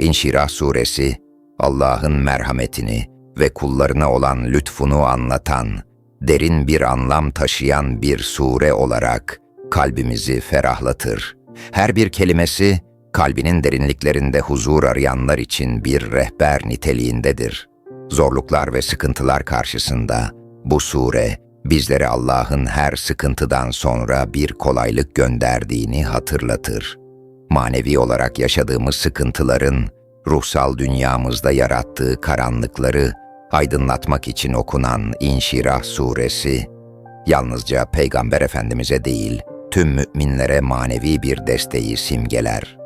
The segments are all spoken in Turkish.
İnşirah suresi, Allah'ın merhametini ve kullarına olan lütfunu anlatan, derin bir anlam taşıyan bir sure olarak kalbimizi ferahlatır. Her bir kelimesi, kalbinin derinliklerinde huzur arayanlar için bir rehber niteliğindedir. Zorluklar ve sıkıntılar karşısında bu sure, bizlere Allah'ın her sıkıntıdan sonra bir kolaylık gönderdiğini hatırlatır. Manevi olarak yaşadığımız sıkıntıların, ruhsal dünyamızda yarattığı karanlıkları aydınlatmak için okunan İnşirah suresi, yalnızca Peygamber Efendimiz'e değil, tüm müminlere manevi bir desteği simgeler.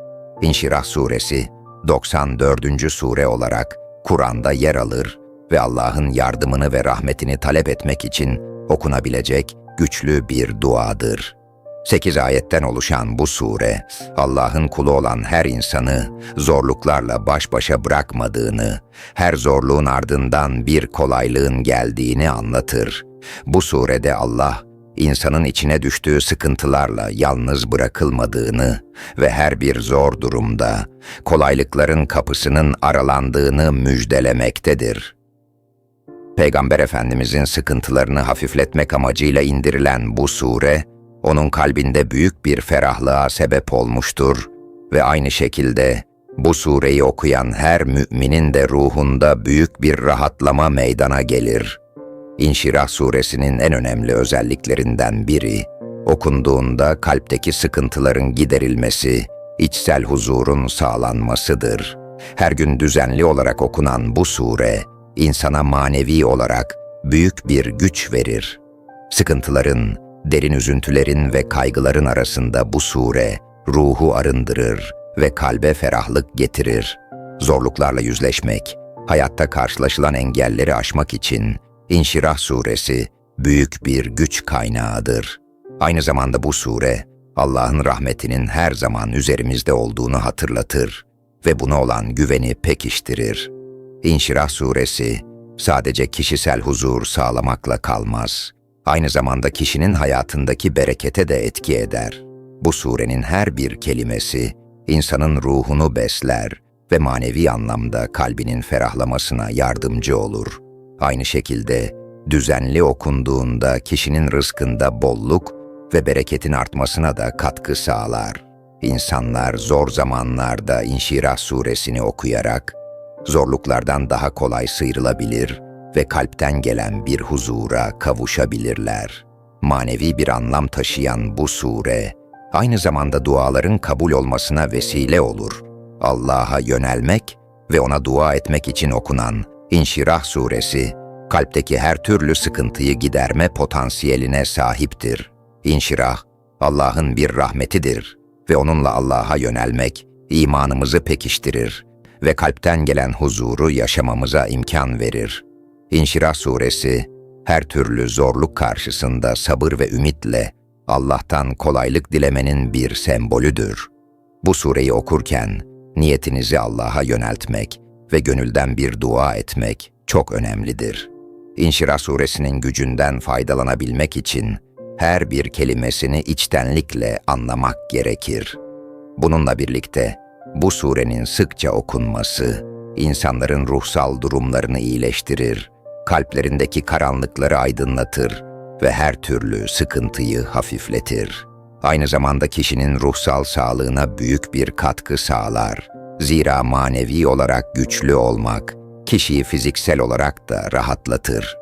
İnşirah suresi, 94. sure olarak Kur'an'da yer alır ve Allah'ın yardımını ve rahmetini talep etmek için okunabilecek güçlü bir duadır. Sekiz ayetten oluşan bu sure, Allah'ın kulu olan her insanı zorluklarla baş başa bırakmadığını, her zorluğun ardından bir kolaylığın geldiğini anlatır. Bu surede Allah, insanın içine düştüğü sıkıntılarla yalnız bırakılmadığını ve her bir zor durumda kolaylıkların kapısının aralandığını müjdelemektedir. Peygamber Efendimizin sıkıntılarını hafifletmek amacıyla indirilen bu sure, onun kalbinde büyük bir ferahlığa sebep olmuştur ve aynı şekilde bu sureyi okuyan her müminin de ruhunda büyük bir rahatlama meydana gelir. İnşirah suresinin en önemli özelliklerinden biri, okunduğunda kalpteki sıkıntıların giderilmesi, içsel huzurun sağlanmasıdır. Her gün düzenli olarak okunan bu sure, insana manevi olarak büyük bir güç verir. Sıkıntıların, derin üzüntülerin ve kaygıların arasında bu sure, ruhu arındırır ve kalbe ferahlık getirir. Zorluklarla yüzleşmek, hayatta karşılaşılan engelleri aşmak için İnşirah suresi büyük bir güç kaynağıdır. Aynı zamanda bu sure, Allah'ın rahmetinin her zaman üzerimizde olduğunu hatırlatır ve buna olan güveni pekiştirir. İnşirah suresi sadece kişisel huzur sağlamakla kalmaz. Aynı zamanda kişinin hayatındaki berekete de etki eder. Bu surenin her bir kelimesi insanın ruhunu besler ve manevi anlamda kalbinin ferahlamasına yardımcı olur. Aynı şekilde düzenli okunduğunda kişinin rızkında bolluk ve bereketin artmasına da katkı sağlar. İnsanlar zor zamanlarda İnşirah suresini okuyarak zorluklardan daha kolay sıyrılabilir ve kalpten gelen bir huzura kavuşabilirler. Manevi bir anlam taşıyan bu sure, aynı zamanda duaların kabul olmasına vesile olur. Allah'a yönelmek ve ona dua etmek için okunan İnşirah suresi, kalpteki her türlü sıkıntıyı giderme potansiyeline sahiptir. İnşirah, Allah'ın bir rahmetidir ve onunla Allah'a yönelmek imanımızı pekiştirir ve kalpten gelen huzuru yaşamamıza imkan verir. İnşirah suresi, her türlü zorluk karşısında sabır ve ümitle Allah'tan kolaylık dilemenin bir sembolüdür. Bu sureyi okurken niyetinizi Allah'a yöneltmek ve gönülden bir dua etmek çok önemlidir. İnşirah suresinin gücünden faydalanabilmek için her bir kelimesini içtenlikle anlamak gerekir. Bununla birlikte bu surenin sıkça okunması insanların ruhsal durumlarını iyileştirir, kalplerindeki karanlıkları aydınlatır ve her türlü sıkıntıyı hafifletir. Aynı zamanda kişinin ruhsal sağlığına büyük bir katkı sağlar. Zira manevi olarak güçlü olmak, kişiyi fiziksel olarak da rahatlatır.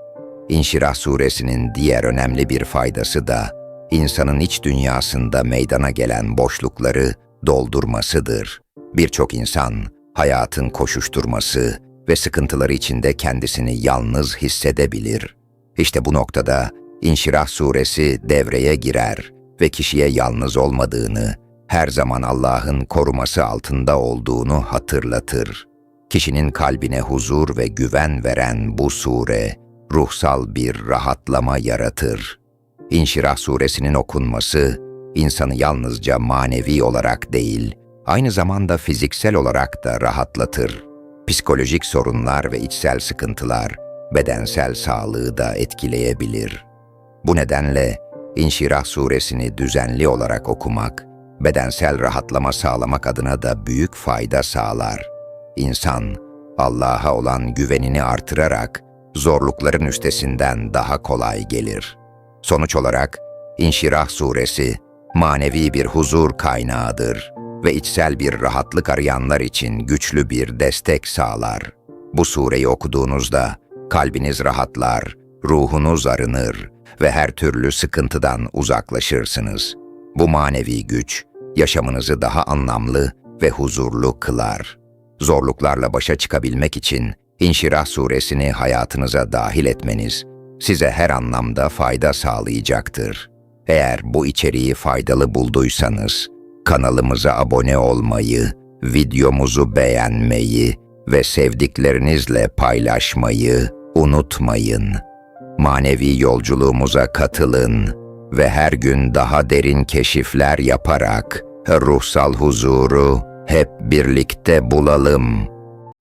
İnşirah suresinin diğer önemli bir faydası da, insanın iç dünyasında meydana gelen boşlukları doldurmasıdır. Birçok insan, hayatın koşuşturması ve sıkıntıları içinde kendisini yalnız hissedebilir. İşte bu noktada İnşirah suresi devreye girer ve kişiye yalnız olmadığını, her zaman Allah'ın koruması altında olduğunu hatırlatır. Kişinin kalbine huzur ve güven veren bu sure, ruhsal bir rahatlama yaratır. İnşirah suresinin okunması, insanı yalnızca manevi olarak değil, aynı zamanda fiziksel olarak da rahatlatır. Psikolojik sorunlar ve içsel sıkıntılar, bedensel sağlığı da etkileyebilir. Bu nedenle İnşirah suresini düzenli olarak okumak, bedensel rahatlama sağlamak adına da büyük fayda sağlar. insan Allah'a olan güvenini artırarak zorlukların üstesinden daha kolay gelir. Sonuç olarak İnşirah suresi manevi bir huzur kaynağıdır ve içsel bir rahatlık arayanlar için güçlü bir destek sağlar. Bu sureyi okuduğunuzda kalbiniz rahatlar, ruhunuz arınır ve her türlü sıkıntıdan uzaklaşırsınız. Bu manevi güç yaşamınızı daha anlamlı ve huzurlu kılar. Zorluklarla başa çıkabilmek için İnşirah suresini hayatınıza dahil etmeniz size her anlamda fayda sağlayacaktır. Eğer bu içeriği faydalı bulduysanız kanalımıza abone olmayı, videomuzu beğenmeyi ve sevdiklerinizle paylaşmayı unutmayın. Manevi yolculuğumuza katılın ve her gün daha derin keşifler yaparak ruhsal huzuru hep birlikte bulalım.